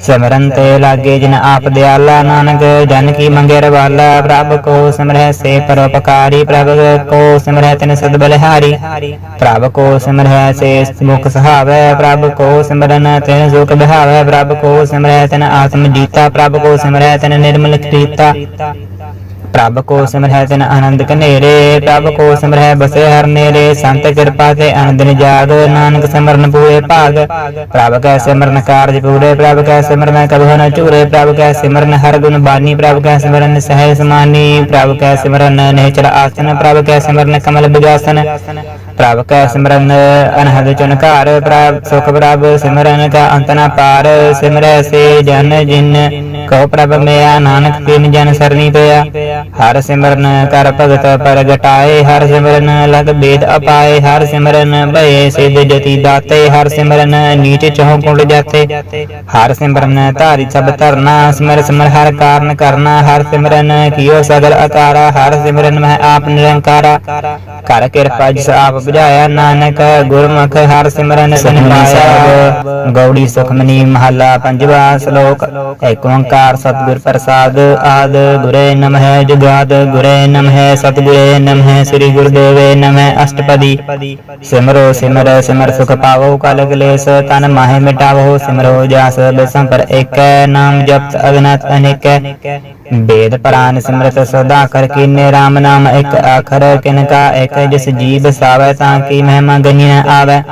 ਸਿਮਰਨ ਤੇ ਲਾਗੇ ਜਿਨ ਆਪ ਦਿਆਲਾ ਨਾਨਕ, ਜਨ ਕੀ ਮੰਗੇ ਰਵਾਲਾ ਪ੍ਰਭ ਕੋ ਸਿਮਰੈ ਸੇ ਪਰਉਪਕਾਰੀ ਪ੍ਰਭ ਕੋ ਸਿਮਰੈ ਤਿਨ ਸਦ ਬਲਿਹਾਰੀ। ਪ੍ਰਭ ਕੋ ਸਿਮਰੈ ਸੇ ਮੁਖ ਸਹਾਵੈ, ਪ੍ਰਭ ਕੋ ਸਿਮਰਨ ਤਿਨ ਸੁਖ ਬਿਹਾਵੈ, ਪ੍ਰਭ ਕੋ ਸਿਮਰੈ ਤਿਨ ਆਤਮ ਜੀਤਾ, ਪ੍ਰਭ ਕੋ ਸਿਮਰੈ ਤਿਨ ਨਿਰਮਲ ਕੀਤਾ। ਪ੍ਰਭ ਕੋ ਸਿਮਰੈ ਤਿਨ ਆਨੰਦ ਕਨੇਰੇ ਪ੍ਰਭ ਕੋ ਸਿਮਰੈ ਬਸੇ ਹਰ ਨੇਰੇ ਸੰਤ ਕਿਰਪਾ ਤੇ ਆਨੰਦਨ ਜਾਗ ਨਾਨਕ ਸਿਮਰਨ ਪੂਰੇ ਭਾਗ। ਪ੍ਰਭ ਕੈ ਸਿਮਰਨ ਕਾਰਜ ਪੂਰੇ, ਪ੍ਰਭ ਕੈ ਸਿਮਰਨ ਕਬਹੁ ਨ ਚੂਰੇ ਪ੍ਰਭ ਕੈ ਸਿਮਰਨ ਹਰ ਗੁਣ ਬਾਨੀ, ਪ੍ਰਭ ਕੈ ਸਿਮਰਨ ਸਹਿ ਸਮਾਨੀ, ਪ੍ਰਭ ਕੈ ਸਿਮਰਨ ਨਿਹਚਲ ਆਸਨ, ਪ੍ਰਭ ਕੈ ਸਿਮਰਨ ਕਮਲ ਬਿਜਾਸਨ ਪ੍ਰਭ ਕੈ ਸਿਮਰਨ ਅਨਹਦ ਚਨਕਾਰ ਪ੍ਰਭ ਸੁਖ ਪ੍ਰਭ ਸਿਮਰਨ ਕਾ ਅੰਤ ਨ ਪਾਰ, ਸਿਮਰੈ ਸੇ ਜਨ ਜਿਨ ਕਉ ਪ੍ਰਭ ਮਿਆ ਨਾਨਕ ਤਿਨ ਜਨ ਸਰਨੀ ਪਿਆ। ਹਰ ਸਿਮਰਨ ਕਰ ਭਗਤ ਪ੍ਰਗਟਾਏ ਹਰ ਸਿਮਰਨ ਲਗ ਬੇਦ ਅਪਾਏ ਹਰ ਸਿਮਰਨ ਭਏ ਸਿਧ ਜਤੀ ਦਾਤੇ ਹਰ ਸਿਮਰਨ ਨੀਚ ਚਹੁ ਕੁੰਡ ਜਾਤੇ। ਹਰ ਸਿਮਰਨ ਧਾਰੀ ਸਭ ਧਰਨਾ ਸਿਮਰ ਸਿਮਰ ਹਰ ਕਾਰਨ ਕਰਨਾ ਹਰ ਸਿਮਰਨ ਕੀਓ ਸਗਲ ਅਕਾਰਾ ਹਰ ਸਿਮਰਨ ਮਹਿ ਆਪ ਨਿਰੰਕਾਰਾ। ਕਰ ਕਿਰਪਾ ਜਿਸ ਆਪ ਬੁਝਾਇਆ ਨਾਨਕ ਗੁਰਮੁਖ ਹਰ ਸਿਮਰਨ ਸਿਨ ਪਾਇਆ ਗੌੜੀ ਸੁਖਮਨੀ ਮਹੱਲਾ ਪੰਜਵਾ ਸ਼ਲੋਕ ਏਕ ਓੰਕਾਰ ਸਤਿਗੁਰ ਪ੍ਰਸਾਦ ਆਦ, ਗੁਰੇ ਨਮਹਿ ਜੁਗਾਦ, ਗੁਰੇ ਨਮਹਿ ਸਤਿਗੁਰੇ ਨਮਹਿ ਸ੍ਰੀ ਗੁਰਦੇਵੇ ਨਮਹਿ ਅਸ਼ਟਪਦੀ। ਸਿਮਰੋ ਸਿਮਰ ਸਿਮਰ ਸੁਖ ਪਾਵੋ ਕਲ ਕਲੇਸ਼, ਤਨ ਮਾਹਿ ਮਿਟਾਵੋ ਸਿਮਰੋ ਜਾਸ, ਬਸੰਪਰ ਏਕੈ, ਨਾਮ ਜਪਤ ਅਗਨਤ ਅਨੇਕੈ। ਵੇਦ ਪ੍ਰਾਨ ਸਿਮਰਤ ਸਦਾ ਕਰ ਕੀਨੇ RAM ਨਾਮ ਇੱਕ ਆਖਰ ਕਿਨ ਕਾ ਇੱਕ ਜਿਸ ਜੀਵ ਸਾਵੈ ਤਾਂ ਕੀ ਮਹਿਮਾ ਗਨੀ ਨ ਆਵੈ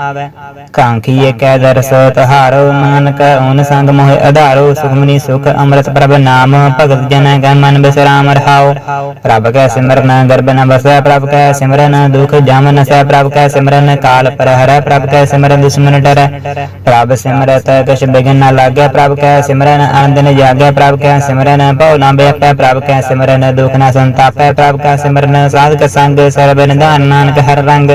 ਕਾਂਖੀ ਏਕੈ ਦਰਸ ਤਹਾਰੋ ਨਾਨਕ ਓਨ ਸੰਗ ਮੋਹਿ ਆਧਾਰੋ ਸੁਖਮਨੀ ਸੁਖ ਅੰਮ੍ਰਿਤ ਪ੍ਰਭ ਨਾਮ ਭਗਤ ਜਨ ਕੈ ਮਨ ਬਿਸਰਾਮ ਰਹਾਓ ਪ੍ਰਭ ਕੈ ਸਿਮਰਨ ਗਰਭ ਨ ਬਸੈ ਪ੍ਰਭ ਕੈ ਸਿਮਰਨ ਦੁਖ ਜਮ ਨਸੈ ਪ੍ਰਭ ਕੈ ਸਿਮਰਨ ਕਾਲ ਪਰ ਹਰੈ ਪ੍ਰਭ ਕੈ ਸਿਮਰਨ ਦੁਸ਼ਮਨ ਡਰੈ ਪ੍ਰਭ ਸਿਮਰਤ ਕਛ ਬਿਗਨ ਨ ਲਾਗੈ ਪ੍ਰਭ ਕੈ ਸਿਮਰਨ ਆਨੰਦ ਨ ਜਾਗੈ ਪ੍ਰਭ ਕੈ ਸਿਮਰਨ ਭਉ ਨ ਬੇਪੈ ਪ੍ਰਭ ਕੈ ਸਿਮਰਨ, ਦੁਖ ਨ ਸੰਤਾਪੈ, ਪ੍ਰਭ ਕੈ ਸਿਮਰਨ, ਸਾਧਕ ਸੰਗ ਸਰਬ ਨਿਧਾਨ ਨਾਨਕ ਹਰ ਰੰਗ।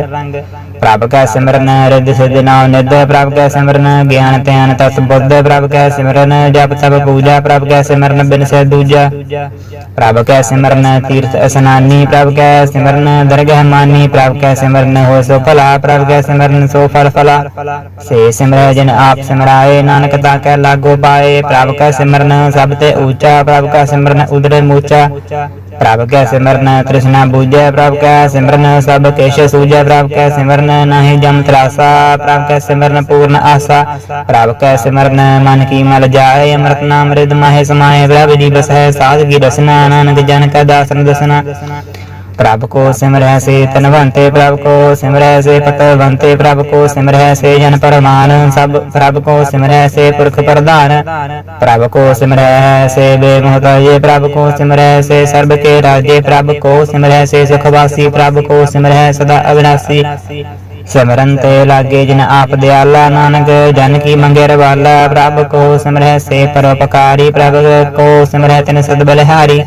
ਪ੍ਰਭ ਕੈ ਸਿਮਰਨ ਰਿੱਧ ਸਿਧ ਨਾਮ ਨਿਧ ਪ੍ਰਭ ਕੈ ਸਿਮਰਨ ਗਿਆਨ ਧਿਆਨ ਤਤ ਬੁੱਧ ਪ੍ਰਭ ਕੈ ਸਿਮਰਨ ਜਪ ਤਪ ਪੂਜਾ ਪ੍ਰਭ ਕੈ ਸਿਮਰਨ ਬਿਨ ਸੇ ਦੂਜਾ ਪ੍ਰਭ ਕੈ ਸਿਮਰਨ ਤੀਰਥ ਇਸਨਾਨੀ ਪ੍ਰਭ ਕੈ ਸਿਮਰਨ ਦਰਗਹਿ ਮਾਨੀ ਪ੍ਰਭ ਕੈ ਸਿਮਰਨ ਹੋ ਸੋ ਭਲਾ ਪ੍ਰਭ ਕੈ ਸਿਮਰਨ ਸੋ ਫਲ ਫਲਾ ਸੇ ਸਿਮਰੈ ਜਿਨ ਆਪ ਸਿਮਰਾਏ ਨਾਨਕ ਤਾ ਕੈ ਲਾਗੋ ਪਾਏ ਪ੍ਰਭ ਕੈ ਸਿਮਰਨ ਸਭ ਤੇ ਊਚਾ ਪ੍ਰਭ ਕੈ ਸਿਮਰਨ ਉਦਰੇ ਮੂਚਾ ਪ੍ਰਭ ਕੈ ਸਿਮਰਨ, ਤ੍ਰਿਸ਼ਨਾ ਬੂਝੈ ਪ੍ਰਭ ਕੈ ਸਿਮਰਨ, ਸਭ ਕੇਸ਼ ਸੂਝੈ ਪ੍ਰਭ ਕੈ ਸਿਮਰਨ, ਨਾਹੀ ਜਮ ਤਰਾਸਾ, ਪ੍ਰਭ ਕੈ ਸਿਮਰਨ ਪੂਰਨ ਆਸਾ। ਪ੍ਰਭ ਕੈ ਸਿਮਰਨ, ਮਨ ਕੀ ਮਲ ਜਾਏ, ਅੰਮ੍ਰਿਤ ਨਾਮ ਰਿਦ ਮਾਹੇ ਸਮਾਏ, ਪ੍ਰਭ ਜੀ ਬਸੈ, ਸਾਧ ਕੀ ਰਸਨਾ, ਨਾਨਕ ਜਨ ਕਾ ਦਾਸਨ ਦਸਨਾ। ਪ੍ਰਭ ਕੋ ਸਿਮਰੈ ਸੇ ਤਨਵੰਤੇ ਪ੍ਰਭ ਕੋ ਸਿਮਰੈ ਸੇ ਪਤਵੰਤੇ ਪ੍ਰਭ ਕੋ ਸਿਮਰੈ ਸੇ ਜਨ ਪਰਮਾਨ, ਸਭ ਪ੍ਰਭ ਕੋ ਸਿਮਰੈ ਸੇ ਪੁਰਖ ਪ੍ਰਧਾਨ। ਪ੍ਰਭ ਕੋ ਸਿਮਰੈ ਸੇ ਬੇਮੋਹਤਾਜੇ ਪ੍ਰਭ ਕੋ ਸਿਮਰੈ ਸੇ ਸਰਬ ਕੇ ਰਾਜੇ, ਪ੍ਰਭ ਕੋ ਸਿਮਰੈ ਸੇ ਸੁਖਵਾਸੀ, ਪ੍ਰਭ ਕੋ ਸਿਮਰੈ ਸਦਾ ਅਵਿਨਾਸੀ। ਸਿਮਰਨ ਤੇ ਲਾਗੇ ਜਿਨ ਆਪ ਦਿਆਲਾ ਨਾਨਕ, ਜਨ ਕੀ ਮੰਗੇ ਰਵਾਲਾ, ਪ੍ਰਭ ਕੋ ਸਿਮਰੈ ਸੇ ਪਰਉਪਕਾਰੀ, ਪ੍ਰਭ ਕੋ ਸਿਮਰੈ ਤਿਨ ਸਦ ਬਲਿਹਾਰੀ।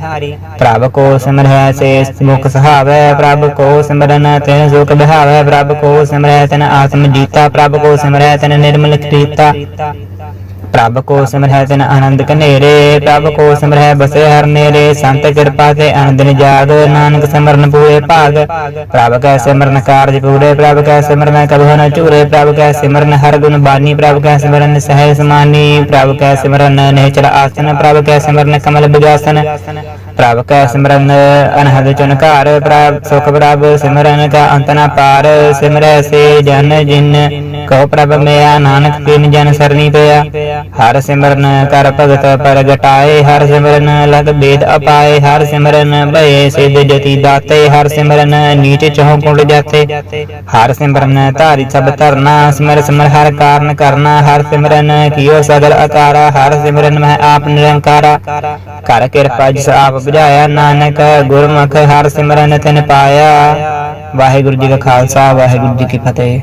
ਪ੍ਰਭ ਕੋ ਸਿਮਰੈ ਸੇ ਮੁਖ ਸਹਾਵੈ, ਪ੍ਰਭ ਕੋ ਸਿਮਰਨ ਤਿਨ ਸੁਖ ਬਿਹਾਵੈ, ਪ੍ਰਭ ਕੋ ਸਿਮਰੈ ਤਿਨ ਆਤਮ ਜੀਤਾ, ਪ੍ਰਭ ਕੋ ਸਿਮਰੈ ਤਿਨ ਨਿਰਮਲ ਕੀਤਾ। ਪ੍ਰਭ ਕੋ ਸਿਮਰੈ ਤਿਨ ਆਨੰਦ ਕਨੇਰੇ ਪ੍ਰਭ ਕੋ ਸਿਮਰੈ ਬਸੇ ਹਰ ਨੇਰੇ ਸੰਤ ਕਿਰਪਾ ਤੇ ਆਨੰਦਨ ਜਾਗ ਨਾਨਕ ਸਿਮਰਨ ਪੂਰੇ ਭਾਗ ਪ੍ਰਭ ਕੈ ਸਿਮਰਨ ਕਾਰਜ ਪੂਰੇ ਪ੍ਰਭ ਕੈ ਸਿਮਰਨ ਕਬਹੁ ਨ ਚੂਰੇ ਪ੍ਰਭ ਕੈ ਸਿਮਰਨ ਹਰ ਗੁਣ ਬਾਨੀ ਪ੍ਰਭ ਕੈ ਸਿਮਰਨ ਸਹਿ ਸਮਾਨੀ ਪ੍ਰਭ ਕੈ ਸਿਮਰਨ ਨਿਹਚਲ ਆਸਨ ਪ੍ਰਭ ਕੈ ਸਿਮਰਨ ਕਮਲ ਬਿਜਾਸਨ ਪ੍ਰਭ ਕੈ ਸਿਮਰਨ ਅਨਹਦ ਚਨਕਾਰ ਪ੍ਰਭ ਸੁਖ ਪ੍ਰਭ ਸਿਮਰਨ ਕਾ ਅੰਤ ਨ ਪਾਰ ਸਿਮਰੈ ਸੇ ਜਨ ਜਿਨ ਕਹੋ ਪ੍ਰਭ ਮਿਆ ਨਾਨਕ ਤਿਨ ਜਨ ਸਰਨੀ ਪਿਆ। ਹਰ ਸਿਮਰਨ ਕਰ ਭਗਤ ਪ੍ਰਗਟਾਏ ਹਰ ਸਿਮਰਨ ਲਗ ਬੇਦ ਅਪਾਏ, ਹਰ ਸਿਮਰਨ ਭਏ ਸਿਧ ਜਤੀ ਦਾਤੇ, ਹਰ ਸਿਮਰਨ ਨੀਚ ਚਹੁ ਕੁੰਡ ਜਾਤੇ। ਹਰ ਸਿਮਰਨ ਧਾਰੀ ਸਭ ਧਰਨਾ, ਸਿਮਰ ਸਿਮਰ ਹਰ ਕਾਰਨ ਕਰਨਾ, ਹਰ ਸਿਮਰਨ ਕੀਓ ਸਗਲ ਅਕਾਰਾ, ਹਰ ਸਿਮਰਨ ਮੈਂ ਆਪ ਨਿਰੰਕਾਰਾ। ਕਰ ਕਿਰਪਾ ਜਿਸ ਆਪ ਬੁਝਾਇਆ, ਨਾਨਕ ਗੁਰਮੁਖ ਹਰ ਸਿਮਰਨ ਤਿਨ ਪਾਇਆ। ਵਾਹਿਗੁਰੂ ਜੀ ਕਾ ਖਾਲਸਾ, ਵਾਹਿਗੁਰੂ ਜੀ ਕੀ ਫਤਿਹ।